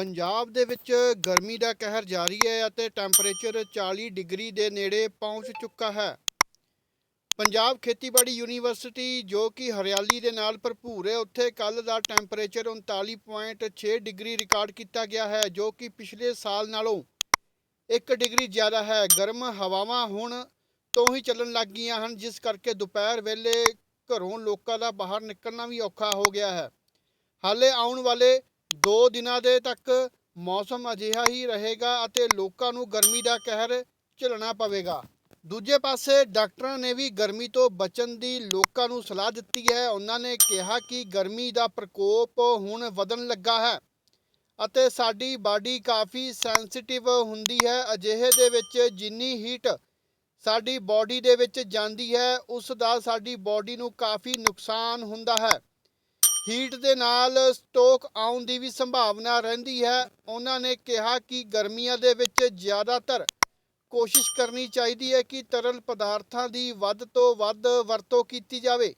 ਪੰਜਾਬ ਦੇ ਵਿੱਚ ਗਰਮੀ ਦਾ ਕਹਿਰ ਜਾਰੀ ਹੈ ਅਤੇ ਟੈਂਪਰੇਚਰ 40 ਡਿਗਰੀ ਦੇ ਨੇੜੇ ਪਹੁੰਚ ਚੁੱਕਾ ਹੈ। ਪੰਜਾਬ ਖੇਤੀਬਾੜੀ ਯੂਨੀਵਰਸਿਟੀ, ਜੋ ਕਿ ਹਰਿਆਲੀ ਦੇ ਨਾਲ ਭਰਪੂਰ ਹੈ, ਉੱਥੇ ਕੱਲ ਦਾ ਟੈਂਪਰੇਚਰ 39.6 ਡਿਗਰੀ ਰਿਕਾਰਡ ਕੀਤਾ ਗਿਆ ਹੈ, ਜੋ ਕਿ ਪਿਛਲੇ ਸਾਲ ਨਾਲੋਂ 1 ਡਿਗਰੀ ਜ਼ਿਆਦਾ ਹੈ। ਗਰਮ ਹਵਾਵਾਂ ਹੁਣ ਤੋਂ ਹੀ ਚੱਲਣ ਲੱਗ ਗਈਆਂ ਹਨ, ਜਿਸ ਕਰਕੇ ਦੁਪਹਿਰ ਵੇਲੇ ਘਰੋਂ ਲੋਕਾਂ ਦਾ ਬਾਹਰ ਨਿਕਲਣਾ ਵੀ ਔਖਾ ਹੋ ਗਿਆ ਹੈ। ਹਾਲੇ ਆਉਣ ਵਾਲੇ ਦੋ ਦਿਨਾਂ ਦੇ ਤੱਕ ਮੌਸਮ ਅਜਿਹਾ ਹੀ ਰਹੇਗਾ ਅਤੇ ਲੋਕਾਂ ਨੂੰ ਗਰਮੀ ਦਾ ਕਹਿਰ ਝੱਲਣਾ ਪਵੇਗਾ। ਦੂਜੇ ਪਾਸੇ ਡਾਕਟਰਾਂ ਨੇ ਵੀ ਗਰਮੀ ਤੋਂ ਬਚਣ ਦੀ ਲੋਕਾਂ ਨੂੰ ਸਲਾਹ ਦਿੱਤੀ ਹੈ। ਉਹਨਾਂ ਨੇ ਕਿਹਾ ਕਿ ਗਰਮੀ ਦਾ ਪ੍ਰਕੋਪ ਹੁਣ ਵਧਣ ਲੱਗਾ ਹੈ ਅਤੇ ਸਾਡੀ ਬਾਡੀ ਕਾਫੀ ਸੈਂਸਿਟਿਵ ਹੁੰਦੀ ਹੈ। ਅਜਿਹੇ ਦੇ ਵਿੱਚ ਜਿੰਨੀ ਹੀਟ ਸਾਡੀ ਬਾਡੀ ਦੇ ਵਿੱਚ ਜਾਂਦੀ ਹੈ, ਉਸ ਦਾ ਸਾਡੀ ਬਾਡੀ ਨੂੰ ਕਾਫੀ ਨੁਕਸਾਨ ਹੁੰਦਾ ਹੈ। ਹੀਟ ਦੇ ਨਾਲ ਸਟੋਕ ਆਉਣ ਦੀ ਵੀ ਸੰਭਾਵਨਾ ਰਹਿੰਦੀ ਹੈ। ਉਹਨਾਂ ਨੇ ਕਿਹਾ ਕਿ ਗਰਮੀਆਂ ਦੇ ਵਿੱਚ ਜ਼ਿਆਦਾਤਰ ਕੋਸ਼ਿਸ਼ ਕਰਨੀ ਚਾਹੀਦੀ ਹੈ ਕਿ ਤਰਲ ਪਦਾਰਥਾਂ ਦੀ ਵੱਧ ਤੋਂ ਵੱਧ ਵਰਤੋਂ ਕੀਤੀ ਜਾਵੇ।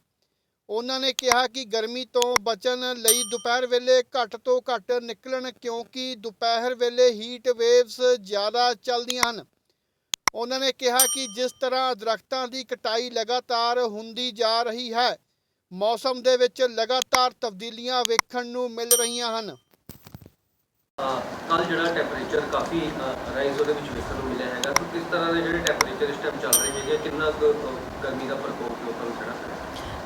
ਉਹਨਾਂ ਨੇ ਕਿਹਾ ਕਿ ਗਰਮੀ ਤੋਂ ਬਚਣ ਲਈ ਦੁਪਹਿਰ ਵੇਲੇ ਘੱਟ ਤੋਂ ਘੱਟ ਨਿਕਲਣ ਕਿਉਂਕਿ ਦੁਪਹਿਰ ਵੇਲੇ ਹੀਟ ਵੇਵਸ ਜ਼ਿਆਦਾ ਚੱਲਦੀਆਂ ਹਨ। ਉਹਨਾਂ ਨੇ ਕਿਹਾ ਕਿ ਜਿਸ ਤਰ੍ਹਾਂ ਦਰਖਤਾਂ ਦੀ ਕਟਾਈ ਲਗਾਤਾਰ ਹੁੰਦੀ ਜਾ ਰਹੀ ਹੈ ਮੌਸਮ ਦੇ ਵਿੱਚ ਲਗਾਤਾਰ ਤਬਦੀਲੀਆਂ ਵੇਖਣ ਨੂੰ ਮਿਲ ਰਹੀਆਂ ਹਨ। ਕੱਲ ਜਿਹੜਾ ਟੈਂਪਰੇਚਰ ਕਾਫੀ ਰਾਈਜ਼ ਉਹਦੇ ਵਿੱਚ ਵੇਖਣ ਨੂੰ ਮਿਲਿਆ ਹੈਗਾ। ਤਾਂ ਕਿਸ ਤਰ੍ਹਾਂ ਦੇ ਜਿਹੜੇ ਟੈਂਪਰੇਚਰ ਇਸ ਟਾਈਮ ਚੱਲ ਰਹੇ ਹੈਗੇ ਕਿੰਨਾ ਗਰਮੀ ਦਾ ਪ੍ਰਕੋਪ ਲੋਕਾਂ ਨੂੰ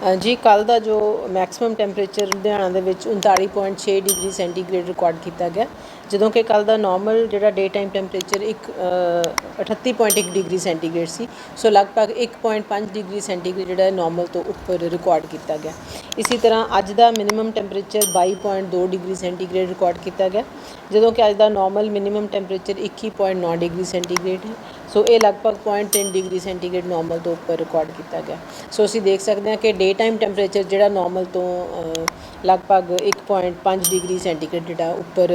ਅ, ਜੀ ਕੱਲ ਦਾ ਜੋ ਮੈਕਸਿਮਮ ਟੈਂਪਰੇਚਰ ਲੁਧਿਆਣਾ ਦੇ ਵਿੱਚ 39.6 ਡਿਗਰੀ ਸੈਂਟੀਗ੍ਰੇਡ ਰਿਕਾਰਡ ਕੀਤਾ ਗਿਆ। ਜਦੋਂ ਕਿ ਕੱਲ ਦਾ ਨੋਰਮਲ ਜਿਹੜਾ ਡੇ ਟਾਈਮ ਟੈਂਪਰੇਚਰ ਇੱਕ ਅ, 38.1 ਡਿਗਰੀ ਸੈਂਟੀਗ੍ਰੇਡ ਸੀ। ਸੋ ਲਗਭਗ 1.5 ਡਿਗਰੀ ਸੈਂਟੀਗ੍ਰੇਡ ਜਿਹੜਾ ਨੋਰਮਲ ਤੋਂ ਉੱਪਰ ਰਿਕਾਰਡ ਕੀਤਾ ਗਿਆ। ਇਸੇ ਤਰ੍ਹਾਂ ਅੱਜ ਦਾ minimum temperature 22.2 degree centigrade record ਕੀਤਾ ਗਿਆ। ਜਦੋਂ ਕਿ ਅੱਜ ਦਾ normal minimum temperature 21.9 degree centigrade ਹੈ। ਸੋ ਇਹ ਲਗਭਗ 0.3 ਡਿਗਰੀ ਸੈਂਟੀਗ੍ਰੇਡ ਨਾਰਮਲ ਤੋਂ ਉੱਪਰ ਰਿਕਾਰਡ ਕੀਤਾ ਗਿਆ। ਸੋ ਅਸੀਂ ਦੇਖ ਸਕਦੇ ਹਾਂ ਕਿ ਡੇ ਟਾਈਮ ਟੈਂਪਰੇਚਰ ਜਿਹੜਾ ਨਾਰਮਲ ਤੋਂ ਅ, ਲਗਭਗ 1.5 ਡਿਗਰੀ ਸੈਂਟੀਗ੍ਰੇਡ ਜਿਹੜਾ ਉੱਪਰ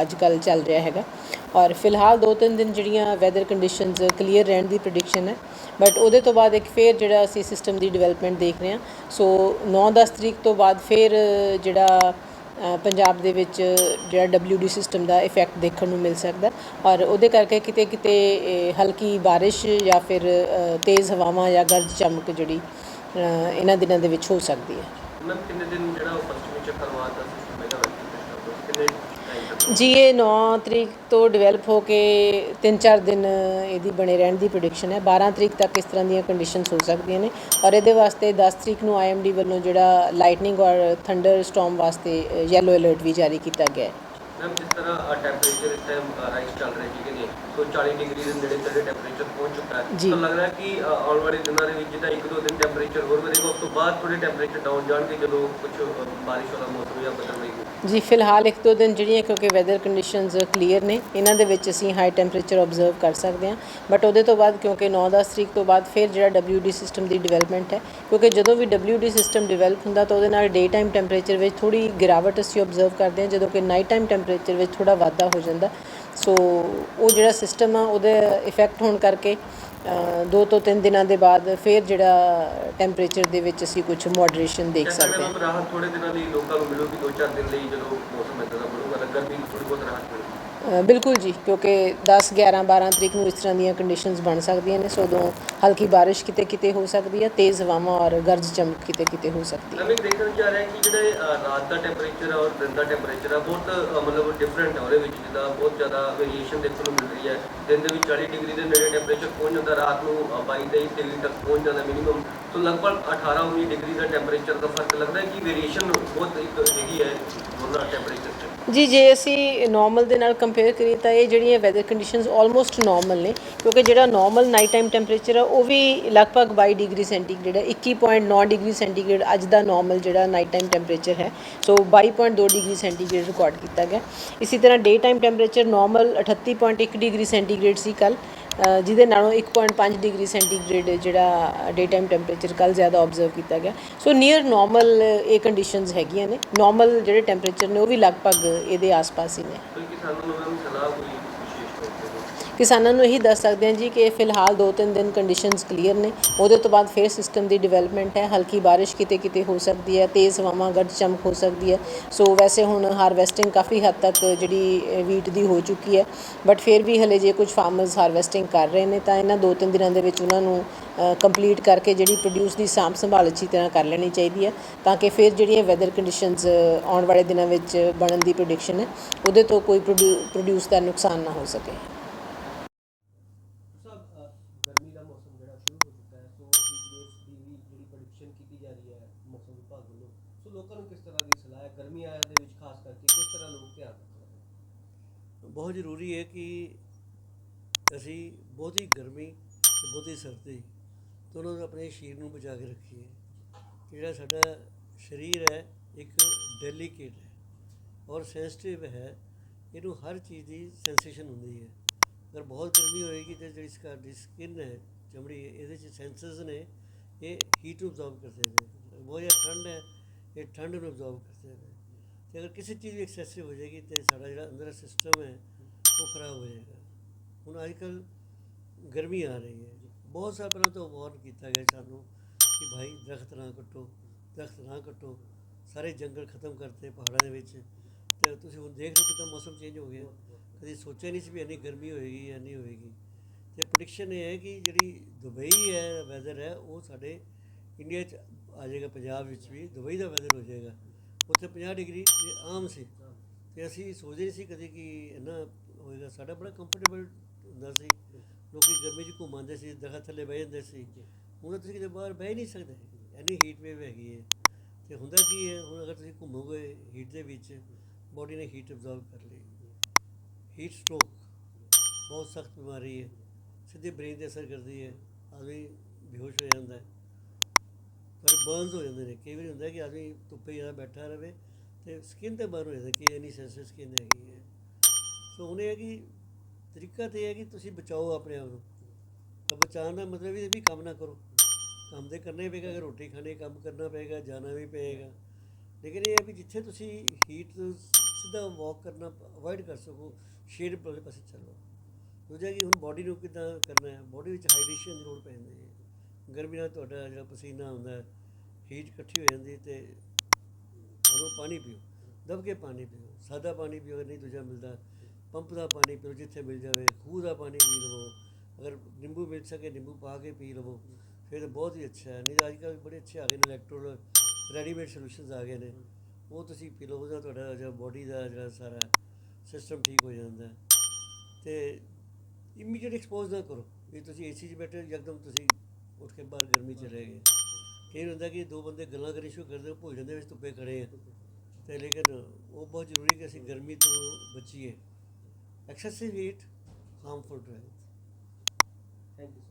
ਅੱਜ ਕੱਲ ਚੱਲ ਰਿਹਾ ਹੈਗਾ। ਔਰ ਫਿਲਹਾਲ ਦੋ ਤਿੰਨ ਦਿਨ ਜਿਹੜੀਆਂ ਵੈਦਰ ਕੰਡੀਸ਼ਨਸ ਕਲੀਅਰ ਰਹਿਣ ਦੀ ਪ੍ਰੈਡਿਕਸ਼ਨ ਹੈ। ਬਟ ਉਹਦੇ ਤੋਂ ਬਾਅਦ ਇੱਕ ਫੇਰ ਜਿਹੜਾ ਅਸੀਂ ਸਿਸਟਮ ਦੀ ਡਿਵੈਲਪਮੈਂਟ ਦੇਖ ਰਹੇ ਹਾਂ। ਸੋ 9-10 ਤਰੀਕ ਤੋਂ ਬਾਅਦ ਫੇਰ ਜਿਹੜਾ ਪੰਜਾਬ ਦੇ ਵਿੱਚ ਜਿਹੜਾ WD ਸਿਸਟਮ ਦਾ ਇਫੈਕਟ ਦੇਖਣ ਨੂੰ ਮਿਲ ਸਕਦਾ ਔਰ ਉਹਦੇ ਕਰਕੇ ਕਿਤੇ ਕਿਤੇ ਹਲਕੀ ਬਾਰਿਸ਼ ਜਾਂ ਫਿਰ ਤੇਜ਼ ਹਵਾਵਾਂ ਜਾਂ ਗਰਜ ਚਮਕ ਜਿਹੜੀ ਇਹਨਾਂ ਦਿਨਾਂ ਦੇ ਵਿੱਚ ਹੋ ਸਕਦੀ ਹੈ। ਮੈਮ, ਕਿੰਨੇ ਦਿਨ ਜਿਹੜਾ ਉਹ ਪੱਛਮੀ ਚੱਕਰਵਾਤ ਦਾ ਸਿਸਟਮ ਹੈਗਾ ਵੈਸੇ ਕਿੰਨੇ ਟਾਈਮ ਤੱਕ ਜੀ, ਇਹ 9 ਤਰੀਕ ਤੋਂ ਡਿਵੈਲਪ ਹੋ ਕੇ 3-4 ਦਿਨ ਇਹਦੀ ਬਣੇ ਰਹਿਣ ਦੀ ਪ੍ਰੈਡਿਕਸ਼ਨ ਹੈ। 12 ਤਰੀਕ ਤੱਕ ਇਸ ਤਰ੍ਹਾਂ ਦੀਆਂ ਕੰਡੀਸ਼ਨਸ ਹੋ ਸਕਦੀਆਂ ਨੇ ਔਰ ਇਹਦੇ ਵਾਸਤੇ 10 ਤਰੀਕ ਨੂੰ ਆਈਐਮਡੀ ਵੱਲੋਂ ਜਿਹੜਾ ਲਾਈਟਨਿੰਗ ਔਰ ਥੰਡਰ ਸਟਾਰਮ ਵਾਸਤੇ ਯੈਲੋ ਅਲਰਟ ਵੀ ਜਾਰੀ ਕੀਤਾ ਗਿਆ ਹੈ। ਮੈਮ ਜਿਸ ਤਰ੍ਹਾਂ ਟੈਂਪਰੇਚਰ ਇਸ ਟਾਈਮ ਰਾਈਜ਼ ਚੱਲ ਰਹੇ ਹੈਗੇ ਨੇ ਸੋ 40 ਡਿਗਰੀ ਦੇ ਨੇੜੇ ਤੇੜੇ ਟੈਂਪਰੇਚਰ ਪਹੁੰਚ ਚੁੱਕਾ ਹੈ। ਜੀ। ਤਾਂ ਲੱਗ ਰਿਹਾ ਕਿ ਅ, ਆਉਣ ਵਾਲੇ ਦਿਨਾਂ ਦੇ ਵਿੱਚ ਜਿੱਦਾਂ ਇੱਕ ਦੋ ਦਿਨ ਟੈਂਪਰੇਚਰ ਹੋਰ ਵਧੇਗਾ ਉਸ ਤੋਂ ਬਾਅਦ ਥੋੜੇ ਟੈਂਪਰੇਚਰ ਡਾਊਨ ਜਾਣਗੇ ਜਦੋਂ ਕੁਝ ਬਾਰਿਸ਼ ਵਾਲਾ ਮੌਸਮ ਜਾਂ ਬਦਲ ਰਹੀ ਜੀ ਫਿਲਹਾਲ ਇੱਕ ਦੋ ਦਿਨ ਜਿਹੜੀਆਂ ਕਿਉਂਕਿ ਵੈਦਰ ਕੰਡੀਸ਼ਨਸ ਕਲੀਅਰ ਨੇ ਇਹਨਾਂ ਦੇ ਵਿੱਚ ਅਸੀਂ ਹਾਈ ਟੈਂਪਰੇਚਰ ਆਬਜ਼ਰਵ ਕਰ ਸਕਦੇ ਹਾਂ। ਬਟ ਉਹਦੇ ਤੋਂ ਬਾਅਦ ਕਿਉਂਕਿ 9-10 ਤਰੀਕ ਤੋਂ ਬਾਅਦ ਫਿਰ ਜਿਹੜਾ WD ਸਿਸਟਮ ਦੀ ਡਿਵੈਲਪਮੈਂਟ ਹੈ ਕਿਉਂਕਿ ਜਦੋਂ ਵੀ WD ਸਿਸਟਮ ਡਿਵੈਲਪ ਹੁੰਦਾ ਤਾਂ ਉਹਦੇ ਨਾਲ ਡੇ ਟਾਈਮ ਟੈਂਪਰੇਚਰ ਵਿੱਚ ਥੋੜੀ ਗਿਰਾਵਟ ਅਸੀਂ ਆਬਜ਼ਰਵ ਕਰਦੇ ਹਾਂ ਜਦੋਂ ਕਿ ਨਾਈਟ ਟਾਈਮ ਟੈਂਪਰੇਚਰ ਵਿੱਚ ਥੋੜਾ ਵਾਧਾ ਹੋ ਜਾਂਦਾ। ਸੋ ਉਹ ਜਿਹੜਾ ਸਿਸਟਮ ਆ ਉਹਦੇ ਇਫੈਕਟ ਹੋਣ ਕਰਕੇ ਦੋ ਤੋਂ ਤਿੰਨ ਦਿਨਾਂ ਦੇ ਬਾਅਦ ਫਿਰ ਜਿਹੜਾ ਟੈਂਪਰੇਚਰ ਦੇ ਵਿੱਚ ਅਸੀਂ ਕੁਝ ਮੋਡਰੇਸ਼ਨ ਦੇਖ ਸਕਦੇ ਹਾਂ। ਰਾਹਤ ਥੋੜੇ ਦਿਨਾਂ ਲਈ ਲੋਕਾਂ ਨੂੰ ਮਿਲੂਗੀ ਦੋ ਚਾਰ ਦਿਨ ਲਈ ਜਦੋਂ ਮੌਸਮ ਇਦਾਂ ਦਾ ਬਣੂਗਾ ਤਾਂ ਗਰਮੀ ਥੋੜੀ ਬਹੁਤ ਰਾਹਤ ਮਿਲੂਗੀ। ਬਿਲਕੁਲ ਜੀ ਕਿਉਂਕਿ 10 11 12 ਤਰੀਕ ਨੂੰ ਇਸ ਤਰ੍ਹਾਂ ਦੀਆਂ ਕੰਡੀਸ਼ਨਸ ਬਣ ਸਕਦੀਆਂ ਨੇ ਸੋ ਉਦੋਂ ਹਲਕੀ ਬਾਰਿਸ਼ ਕਿਤੇ ਕਿਤੇ ਹੋ ਸਕਦੀ ਹੈ ਤੇਜ਼ ਹਵਾਵਾਂ ਔਰ ਗਰਜ ਚਮਕ ਕਿਤੇ ਕਿਤੇ ਹੋ ਸਕਦੀ ਹੈ। ਮੈਂ ਦੇਖਣ ਆ ਰਿਹਾ ਕਿ ਜਿਹੜੇ ਰਾਤ ਦਾ ਟੈਂਪਰੇਚਰ ਔਰ ਦਿਨ ਦਾ ਟੈਂਪਰੇਚਰ ਆ ਬਹੁਤ ਮਤਲਬ ਡਿਫਰੈਂਟ ਹੈ ਉਹਦੇ ਵਿੱਚ ਜਿੱਦਾਂ ਬਹੁਤ ਜ਼ਿਆਦਾ ਵੇਰੀਏਸ਼ਨ ਦੇਖਣ ਨੂੰ ਮਿਲ ਰਹੀ ਹੈ। ਦਿਨ ਦੇ ਵਿੱਚ 40 ਡਿਗਰੀ ਦੇ ਨੇੜੇ ਟੈਂਪਰੇਚਰ ਪਹੁੰਚ ਜਾਂਦਾ ਰਾਤ ਨੂੰ ਅ, 22 23 ਡਿਗਰੀ ਤੱਕ ਪਹੁੰਚ ਜਾਂਦਾ ਮਿਨੀਮਮ ਤੋਂ ਲਗਭਗ 18 19 ਡਿਗਰੀ ਦਾ ਟੈਂਪਰੇਚਰ ਦਾ ਫ਼ਰਕ ਲੱਗਦਾ ਹੈ ਕਿ ਵੇਰੀਏਸ਼ਨ ਬਹੁਤ ਇੱਕ ਹੈਗੀ ਹੈ ਦੋਨਾਂ ਟੈਂਪਰੇਚਰ ਜੀ ਜੇ ਅਸੀਂ ਨਾਰਮਲ ਦੇ ਨਾਲ ਕੰਪੇਅਰ ਕਰੀਏ ਤਾਂ ਇਹ ਜਿਹੜੀਆਂ ਵੈਦਰ ਕੰਡੀਸ਼ਨਸ ਆਲਮੋਸਟ ਨਾਰਮਲ ਨੇ, ਕਿਉਂਕਿ ਜਿਹੜਾ ਨਾਰਮਲ ਨਾਈਟ ਟਾਈਮ ਟੈਂਪਰੇਚਰ ਆ, ਉਹ ਵੀ ਲਗਭਗ 22 ਡਿਗਰੀ ਸੈਂਟੀਗ੍ਰੇਡ ਹੈ 21.9 ਡਿਗਰੀ ਸੈਂਟੀਗ੍ਰੇਡ ਅੱਜ ਦਾ ਨਾਰਮਲ ਜਿਹੜਾ ਨਾਈਟ ਟਾਈਮ ਟੈਂਪਰੇਚਰ ਹੈ ਸੋ 22.2 ਡਿਗਰੀ ਸੈਂਟੀਗ੍ਰੇਡ ਰਿਕਾਰਡ ਕੀਤਾ ਗਿਆ। ਇਸੇ ਤਰ੍ਹਾਂ day time temperature normal 38.1 degree centigrade ਸੀ ਕੱਲ ਜਿਹਦੇ ਨਾਲੋਂ 1.5 ਡਿਗਰੀ ਸੈਂਟੀਗ੍ਰੇਡ ਜਿਹੜਾ ਡੇ ਟਾਈਮ ਟੈਂਪਰੇਚਰ ਕੱਲ ਜ਼ਿਆਦਾ ਆਬਜ਼ਰਵ ਕੀਤਾ ਗਿਆ। ਸੋ ਨੀਅਰ ਨਾਰਮਲ ਇਹ ਕੰਡੀਸ਼ਨਸ ਹੈਗੀਆਂ ਨੇ। ਨਾਰਮਲ ਜਿਹੜੇ ਟੈਂਪਰੇਚਰ ਨੇ, ਉਹ ਵੀ ਲਗਭਗ ਇਹਦੇ ਆਸ-ਪਾਸ ਹੀ ਨੇ। ਕੋਈ ਕਿਸਾਨਾਂ ਨੂੰ ਸਲਾਹ ਕੋਈ ਕਿਸਾਨਾਂ ਨੂੰ ਇਹੀ ਦੱਸ ਸਕਦੇ ਹਾਂ ਜੀ ਕਿ ਫਿਲਹਾਲ 2-3 ਦਿਨ ਕੰਡੀਸ਼ਨਸ ਕਲੀਅਰ ਨੇ। ਉਹਦੇ ਤੋਂ ਬਾਅਦ ਫੇਰ ਸਿਸਟਮ ਦੀ ਡਿਵੈਲਪਮੈਂਟ ਹੈ। ਹਲਕੀ ਬਾਰਿਸ਼ ਕਿਤੇ ਕਿਤੇ ਹੋ ਸਕਦੀ ਹੈ। ਤੇਜ਼ ਹਵਾਵਾਂ ਗਰਜ ਚਮਕ ਹੋ ਸਕਦੀ ਹੈ। ਸੋ ਵੈਸੇ ਹੁਣ ਹਾਰਵੈਸਟਿੰਗ ਕਾਫੀ ਹੱਦ ਤੱਕ ਜਿਹੜੀ ਵੀਟ ਦੀ ਹੋ ਚੁੱਕੀ ਹੈ। ਬਟ ਫਿਰ ਵੀ ਹਲੇ ਜੇ ਕੁਝ ਫਾਰਮਰਸ ਹਾਰਵੈਸਟਿੰਗ ਕਰ ਰਹੇ ਨੇ, ਤਾਂ ਇਹਨਾਂ 2-3 ਦਿਨਾਂ ਦੇ ਵਿੱਚ ਉਹਨਾਂ ਨੂੰ ਕੰਪਲੀਟ ਕਰਕੇ ਜਿਹੜੀ ਪ੍ਰੋਡਿਊਸ ਦੀ ਸਾਂਭ ਸੰਭਾਲ ਅੱਛੀ ਤਰ੍ਹਾਂ ਕਰ ਲੈਣੀ ਚਾਹੀਦੀ ਹੈ। ਤਾਂ ਕਿ ਫਿਰ ਜਿਹੜੀਆਂ ਵੈਦਰ ਕੰਡੀਸ਼ਨਸ ਆਉਣ ਵਾਲੇ ਦਿਨਾਂ ਵਿੱਚ ਬਣਨ ਦੀ ਪ੍ਰੈਡਿਕਸ਼ਨ ਹੈ, ਉਹਦੇ ਤੋਂ ਕੋਈ ਪ੍ਰੋਡਿਊਸ ਦਾ ਨੁਕਸਾਨ ਨਾ ਹੋ ਸਕੇ ਸਾਹਿਬ ਅ, ਗਰਮੀ ਦਾ ਮੌਸਮ ਜਿਹੜਾ ਸ਼ੁਰੂ ਹੋ ਚੁੱਕਾ ਹੈ ਸੋ ਦੀ ਵੀ ਜਿਹੜੀ ਪ੍ਰੈਡਿਕਸ਼ਨ ਕੀਤੀ ਜਾ ਰਹੀ ਹੈ ਮੌਸਮ ਵਿਭਾਗ ਵੱਲੋਂ। ਸੋ ਲੋਕਾਂ ਨੂੰ ਕਿਸ ਤਰ੍ਹਾਂ ਦੀ ਸਲਾਹ ਹੈ? ਗਰਮੀ ਆਇਆ ਦੇ ਵਿੱਚ ਖਾਸ ਕਰਕੇ ਕਿਸ ਤਰ੍ਹਾਂ ਲੋਕ ਧਿਆਨ ਰੱਖਣ ਬਹੁਤ ਜ਼ਰੂਰੀ ਹੈ ਕਿ ਅਸੀਂ ਬਹੁਤੀ ਗਰਮੀ ਤੇ ਬਹੁਤੀ ਸਰਦੀ ਦੋਨੋਂ ਆਪਣੇ ਸਰੀਰ ਨੂੰ ਬਚਾ ਕੇ ਰੱਖੀਏ। ਜਿਹੜਾ ਸਾਡਾ ਸਰੀਰ ਹੈ, ਇੱਕ ਡੈਲੀਕੇਟ ਹੈ ਔਰ ਸੈਂਸਿਟਿਵ ਹੈ, ਇਹਨੂੰ ਹਰ ਚੀਜ਼ ਦੀ ਸੈਂਸੇਸ਼ਨ ਹੁੰਦੀ ਹੈ। ਅਗਰ ਬਹੁਤ ਗਰਮੀ ਹੋਏਗੀ ਤੇ ਜਿਹੜੀ ਸਾਡੀ ਸਕਿਨ ਹੈ, ਚਮੜੀ ਹੈ, ਇਹਦੇ ਚ ਸੈਂਸਰਸ ਨੇ ਇਹ ਹੀਟ ਨੂੰ ਅਬਜ਼ੌਰਬ ਕਰਦੇ ਨੇ। ਬਹੁਤ ਜ਼ਿਆਦਾ ਠੰਡ ਹੈ, ਇਹ ਠੰਡ ਨੂੰ ਅਬਜ਼ੌਰਬ ਕਰਦੇ ਨੇ। ਤੇ ਅਗਰ ਕਿਸੇ ਚੀਜ਼ ਦੀ ਐਕਸੈਸਿਵ ਹੋ ਜਾਏਗੀ ਤੇ ਸਾਡਾ ਜਿਹੜਾ ਅੰਦਰ ਸਿਸਟਮ ਹੈ, ਉਹ ਖਰਾਬ ਹੋ ਜਾਏਗਾ। ਹੁਣ ਅੱਜ ਕੱਲ ਗਰਮੀ ਆ ਰਹੀ ਹੈ। ਬਹੁਤ ਸਾਲ ਪਹਿਲਾਂ ਤੋਂ ਵਾਰਨ ਕੀਤਾ ਗਿਆ ਸਾਨੂੰ ਕਿ ਭਾਈ ਦਰਖਤ ਨਾ ਕੱਟੋ, ਦਰਖਤ ਨਾ ਕੱਟੋ। ਸਾਰੇ ਜੰਗਲ ਖਤਮ ਕਰਤੇ ਪਹਾੜਾਂ ਦੇ ਵਿੱਚ। ਤੇ ਤੁਸੀਂ ਹੁਣ ਦੇਖ ਰਹੇ ਹੋ ਮੌਸਮ ਚੇਂਜ ਹੋ ਗਿਆ। ਕਦੀ ਸੋਚਿਆ ਨਹੀਂ ਸੀ ਵੀ ਇੰਨੀ ਗਰਮੀ ਹੋਏਗੀ ਜਾਂ ਨਹੀਂ ਹੋਏਗੀ। ਪ੍ਰੈਡਿਕਸ਼ਨ ਇਹ ਹੈ ਕਿ ਜਿਹੜੀ ਦੁਬਈ ਹੈ ਵੈਦਰ ਹੈ, ਉਹ ਸਾਡੇ ਇੰਡੀਆ 'ਚ ਆ ਜਾਏਗਾ, ਪੰਜਾਬ ਵਿੱਚ ਵੀ। ਦੁਬਈ ਦਾ ਵੈਦਰ ਹੋ ਜਾਏਗਾ। ਉੱਥੇ 50 ਡਿਗਰੀ ਆਮ ਸੀ। ਤੇ ਅਸੀਂ ਸੋਚਦੇ ਨਹੀਂ ਸੀ ਕਦੇ ਕਿ ਇੰਨਾ ਹੋਏਗਾ। ਸਾਡਾ ਬੜਾ ਕੰਫਰਟੇਬਲ ਹੁੰਦਾ ਸੀ। ਲੋਕੀ ਗਰਮੀ 'ਚ ਘੁੰਮਾਉਂਦੇ ਸੀ, ਦਰਖਤ ਥੱਲੇ ਬਹਿ ਜਾਂਦੇ ਸੀ। ਹੁਣ ਤਾਂ ਤੁਸੀਂ ਕਿਤੇ ਬਾਹਰ ਬਹਿ ਨਹੀਂ ਸਕਦੇ। ਐਨੀ ਹੀਟ ਵੇਵ ਹੈਗੀ ਹੈ। ਤੇ ਹੁੰਦਾ ਕੀ ਹੈ, ਹੁਣ ਅਗਰ ਤੁਸੀਂ ਘੁੰਮੋਗੇ ਹੀਟ ਦੇ ਵਿੱਚ ਬੋਡੀ ਨੇ ਹੀਟ ਅਬਜ਼ੌਰਬ ਕਰ ਲਈ। ਹੀਟ ਸਟ੍ਰੋਕ ਬਹੁਤ ਸਖਤ ਬਿਮਾਰੀ ਹੈ। ਸਿੱਧੇ ਬ੍ਰੇਨ ਤੇ ਅਸਰ ਕਰਦੀ ਹੈ, ਆਦਮੀ ਬੇਹੋਸ਼ ਹੋ ਜਾਂਦਾ ਹੈ। ਪਰ ਬਰਨਸ ਹੋ ਜਾਂਦੇ ਨੇ। ਕਈ ਵਾਰੀ ਹੁੰਦਾ ਕਿ ਆਦਮੀ ਧੁੱਪੇ ਜ਼ਿਆਦਾ ਬੈਠਾ ਰਹੇ ਤੇ ਸਕਿਨ ਤੇ ਬਰਨ ਹੋ ਜਾਂਦਾ ਕਿ ਇੰਨੀ ਸੈਂਸਿਟਿਵ ਸਕਿਨ ਹੈਗੀ ਹੈ। ਸੋ ਹੁਣ ਇਹ ਹੈ ਕਿ ਤਰੀਕਾ ਤੇ ਇਹ ਹੈ ਕਿ ਤੁਸੀਂ ਬਚਾਓ ਆਪਣੇ ਆਪ ਨੂੰ। ਤਾਂ ਬਚਾਉਣ ਦਾ ਮਤਲਬ ਇਹ ਵੀ ਕੰਮ ਨਾ ਕਰੋ। ਕੰਮ ਤੇ ਕਰਨਾ ਹੀ ਪਏਗਾ ਅਗਰ ਰੋਟੀ ਖਾਣੀ, ਕੰਮ ਕਰਨਾ ਪਏਗਾ, ਜਾਣਾ ਵੀ ਪਏਗਾ। ਲੇਕਿਨ ਇਹ ਹੈ ਵੀ ਜਿੱਥੇ ਤੁਸੀਂ ਹੀਟ ਸਿੱਧਾ ਵਾਕ ਕਰਨਾ ਅਵੋਇਡ ਕਰ ਸਕੋ ਸ਼ੇਡ ਵਾਲੇ ਪਾਸੇ ਚੱਲੋ। ਦੂਜਾ ਕਿ, ਹੁਣ ਬਾਡੀ ਨੂੰ ਕਿੱਦਾਂ ਕਰਨਾ ਹੈ? ਬਾਡੀ ਵਿੱਚ ਹਾਈਡਰੇਸ਼ਨ ਦੀ ਲੋੜ ਪੈਂਦੀ ਹੈ। ਗਰਮੀ ਨਾਲ ਤੁਹਾਡਾ ਜਿਹੜਾ ਪਸੀਨਾ ਹੁੰਦਾ ਹੀਟ ਇਕੱਠੀ ਹੋ ਜਾਂਦੀ ਹੈ ਤੇ ਤੁਹਾਨੂੰ ਪਾਣੀ ਪੀਓ, ਦਬ ਕੇ ਪਾਣੀ ਪੀਓ। ਸਾਦਾ ਪਾਣੀ ਪੀਓ, ਅਗਰ ਨਹੀਂ ਦੂਜਾ ਮਿਲਦਾ, ਪੰਪ ਦਾ ਪਾਣੀ ਪੀਓ ਜਿੱਥੇ ਮਿਲ ਜਾਵੇ, ਖੂਹ ਦਾ ਪਾਣੀ ਪੀ ਲਵੋ। ਅਗਰ ਨਿੰਬੂ ਮਿਲ ਸਕੇ, ਨਿੰਬੂ ਪਾ ਕੇ ਪੀ ਲਵੋ। ਫਿਰ ਬਹੁਤ ਹੀ ਅੱਛਾ ਹੈ। ਨਹੀਂ ਤਾਂ ਅੱਜ ਕੱਲ੍ਹ ਬੜੇ ਅੱਛੇ ਆ ਗਏ ਨੇ ਇਲੈਕਟ੍ਰੋਲ ਰੈਡੀਮੇਡ ਸੋਲੂਸ਼ਨਸ ਆ ਗਏ ਨੇ। ਉਹ ਤੁਸੀਂ ਪੀ ਲਓ, ਉਹਦਾ ਤੁਹਾਡਾ ਜਿਹੜਾ ਬੋਡੀ ਦਾ ਜਿਹੜਾ ਸਾਰਾ ਸਿਸਟਮ ਠੀਕ ਹੋ ਜਾਂਦਾ ਹੈ। ਤੇ ਇਮੀਡੀਏਟ ਐਕਸਪੋਜ਼ ਨਾ ਕਰੋ। ਵੀ ਤੁਸੀਂ ਏਸੀ 'ਚ ਬੈਠੇ ਹੋ, ਯਕਦਮ ਤੁਸੀਂ ਉੱਠ ਕੇ ਬਾਹਰ ਗਰਮੀ 'ਚ ਰਹਿ ਗਏ। ਕਈ ਹੁੰਦਾ ਕਿ ਦੋ ਬੰਦੇ ਗੱਲਾਂ ਕਰੀ ਸ਼ੁਰੂ ਕਰਦੇ ਭੋਜਨ ਦੇ ਵਿੱਚ ਧੁੱਪੇ ਖੜੇ ਆ। ਤੇ ਲੇਕਿਨ ਉਹ ਬਹੁਤ ਜ਼ਰੂਰੀ ਕਿ ਅਸੀਂ ਗਰਮੀ ਤੋਂ ਬਚੀਏ। Excessive heat harmful to health thank you